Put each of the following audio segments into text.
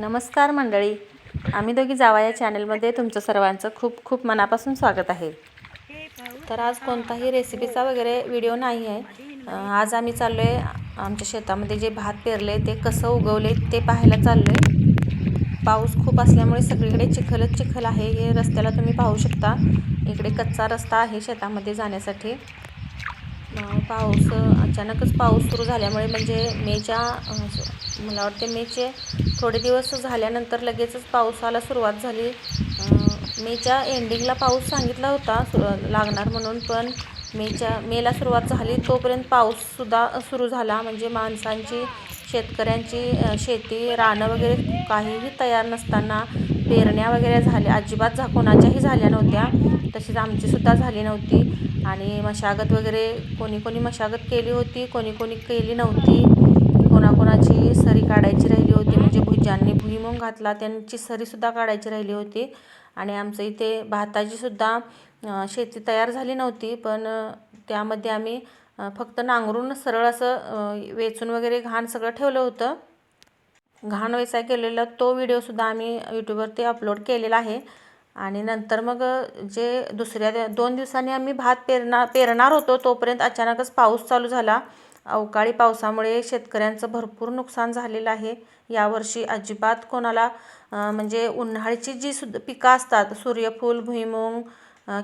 नमस्कार मंडळी. आम्ही दोघी जावा या चॅनलमध्ये तुमचं सर्वांचं खूप खूप मनापासून स्वागत आहे. तर आज कोणताही रेसिपीचा वगैरे व्हिडिओ नाही आहे. आज आम्ही चाललो आहे आमच्या शेतामध्ये जे भात पेरले ते कसं उगवले ते पाहायला चाललो आहे पाऊस खूप असल्यामुळे सगळीकडे चिखलच चिखल आहे. हे रस्त्याला तुम्ही पाहू शकता. इकडे कच्चा रस्ता आहे शेतामध्ये जाण्यासाठी. पाऊस अचानकच पाऊस सुरू झाल्यामुळे म्हणजे मेच्या मला वाटते मेचे थोडे दिवस झाल्यानंतर लगेचच पावसाला सुरुवात झाली. मेच्या एंडिंगला पाऊस सांगितला होता लागणार म्हणून पण मेच्या मेला सुरुवात झाली तोपर्यंत पाऊससुद्धा सुरू झाला. म्हणजे माणसांची शेतकऱ्यांची शेती रानं वगैरे काहीही तयार नसताना पेरण्या वगैरे झाल्या. अजिबात झा कोणाच्याही झाल्या नव्हत्या. तशीच आमचीसुद्धा झाली नव्हती. आणि मशागत वगैरे कोणी कोणी मशागत केली होती कोणी कोणी केली नव्हती. कोणाकोणाची सरी काढायची राहिली होती म्हणजे भु ज्यांनी भुईमुग घातला त्यांची सरीसुद्धा काढायची राहिली होती. आणि आमचं इथे भाताचीसुद्धा शेती तयार झाली नव्हती पण त्यामध्ये आम्ही फक्त नांगरून सरळ असं वेचून वगैरे घाण सगळं ठेवलं होतं. घाण वेचाय केलेला तो व्हिडिओसुद्धा आम्ही यूट्यूबवरती अपलोड केलेला आहे. आणि नंतर मग जे दुसऱ्या दोन दिवसांनी आम्ही भात पेरणार पेरणार होतो तोपर्यंत अचानकच पाऊस चालू झाला. अवकाळी पावसामुळे शेतकऱ्यांचं भरपूर नुकसान झालेलं आहे. यावर्षी अजिबात कोणाला म्हणजे उन्हाळीची जी सुद्धा पिकं असतात सूर्यफूल भुईमूग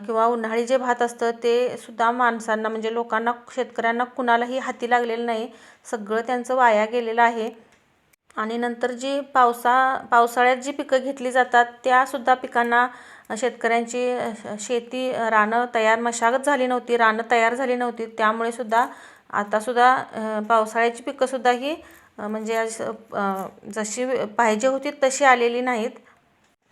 किंवा उन्हाळी जे भात असतं ते सुद्धा माणसांना म्हणजे लोकांना शेतकऱ्यांना कुणालाही हाती लागलेलं नाही. सगळं त्यांचं वाया गेलेलं आहे. आणि नंतर जी पावसा पावसाळ्यात जी पिकं घेतली जातात त्यासुद्धा पिकांना शेतकऱ्यांची शेती रानं तयार मशागत झाली नव्हती रानं तयार झाली नव्हती त्यामुळे सुद्धा आतासुद्धा पावसाळ्याची पिकंसुद्धा ही म्हणजे जशी पाहिजे होती तशी आलेली नाहीत.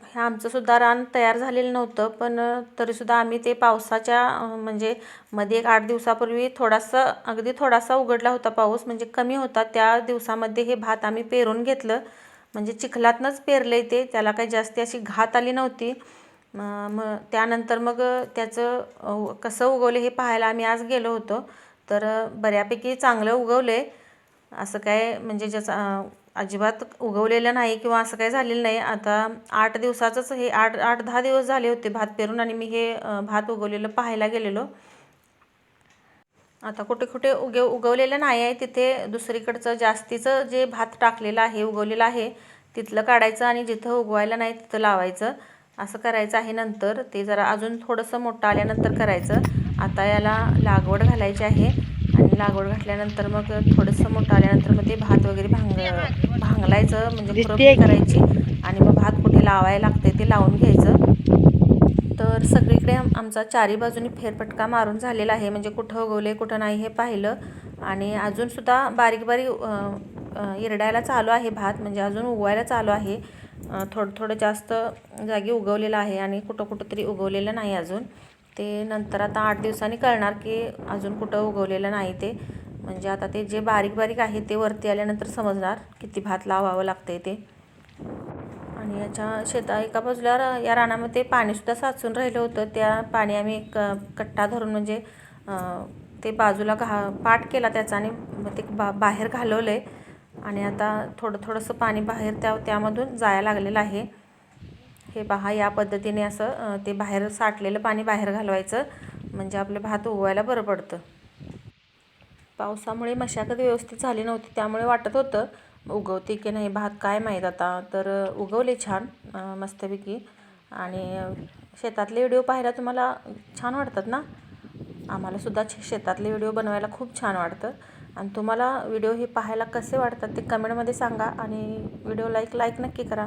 हे आमचंसुद्धा रान तयार झालेलं नव्हतं पण तरीसुद्धा आम्ही ते पावसाच्या म्हणजे मध्ये एक आठ दिवसापूर्वी थोडासा अगदी थोडासा उघडला होता पाऊस म्हणजे कमी होता. त्या दिवसामध्ये हे भात आम्ही पेरून घेतलं. म्हणजे चिखलातनंच पेरले ते त्याला काही जास्ती अशी घात आली नव्हती. मग त्यानंतर मग त्याचं कसं उगवलं हे पाहायला आम्ही आज गेलो होतो. तर बऱ्यापैकी चांगलं उगवले असं काय म्हणजे ज्याचा अजिबात उगवलेलं नाही किंवा असं काही झालेलं नाही. आता आठ दिवसाचंच हे आठ आठ दहा दिवस झाले होते भात पेरून आणि मी हे भात उगवलेलं पाहायला गेलेलो. आता कुठे कुठे उगे उगवलेलं नाही आहे. तिथे दुसरीकडचं जास्तीचं जे भात टाकलेलं आहे उगवलेलं आहे तिथलं काढायचं आणि जिथं उगवायला नाही तिथं लावायचं. असं करायचं आहे नंतर. ते जरा अजून थोडंसं मोठं आल्यानंतर करायचं. आता याला लागवड घालायची आहे. लागवड घातल्यानंतर मग थोडंसं मोठं आल्यानंतर मग ते भात वगैरे भांग भांगलायचं म्हणजे खुरपणी करायची. आणि मग भात कुठे लावायला लागते ते लावून घ्यायचं. तर सगळीकडे आम आमचा चारी बाजूनी फेरफटका मारून झालेला आहे. म्हणजे कुठं उगवले कुठं नाही हे पाहिलं. आणि अजूनसुद्धा बारीक बारीक इरडायला चालू आहे भात. म्हणजे अजून उगवायला चालू आहे. थोडं थोडं जास्त जागी उगवलेलं आहे आणि कुठं कुठं तरी उगवलेलं नाही अजून. ते नंतर आता आठ दिवसांनी कळणार की अजून कुठं उगवलेलं नाही ते. म्हणजे आता ते जे बारीक बारीक आहे ते वरती आल्यानंतर समजणार किती भात लावावं लागतंय ते. आणि याच्या शेता एका बाजूला या रानामध्ये पाणीसुद्धा साचून राहिलं होतं. त्या पाणी आम्ही एक कट्टा धरून म्हणजे ते बाजूला घा पाठ केला त्याचा आणि मग ते बा बाहेर घालवलं आहे आणि आता थोडं थोडंसं पाणी बाहेर त्या त्यामधून जायला लागलेलं आहे. हे पहा या पद्धतीने असं ते बाहेर साठलेलं पाणी बाहेर घालवायचं. म्हणजे आपलं भात उगवायला बरं पडतं. पावसामुळे मशागत व्यवस्थित झाली नव्हती त्यामुळे वाटत होतं उगवते की नाही भात काय माहीत आता. तर उगवले छान मस्तपैकी. आणि शेतातले व्हिडिओ पाहायला तुम्हाला छान वाटतात ना? आम्हालासुद्धा शे- शेतातले व्हिडिओ बनवायला खूप छान वाटतं. आणि तुम्हाला व्हिडिओ हे पाहायला कसे वाटतात ते कमेंटमध्ये सांगा आणि व्हिडिओ लाईक लाईक नक्की करा.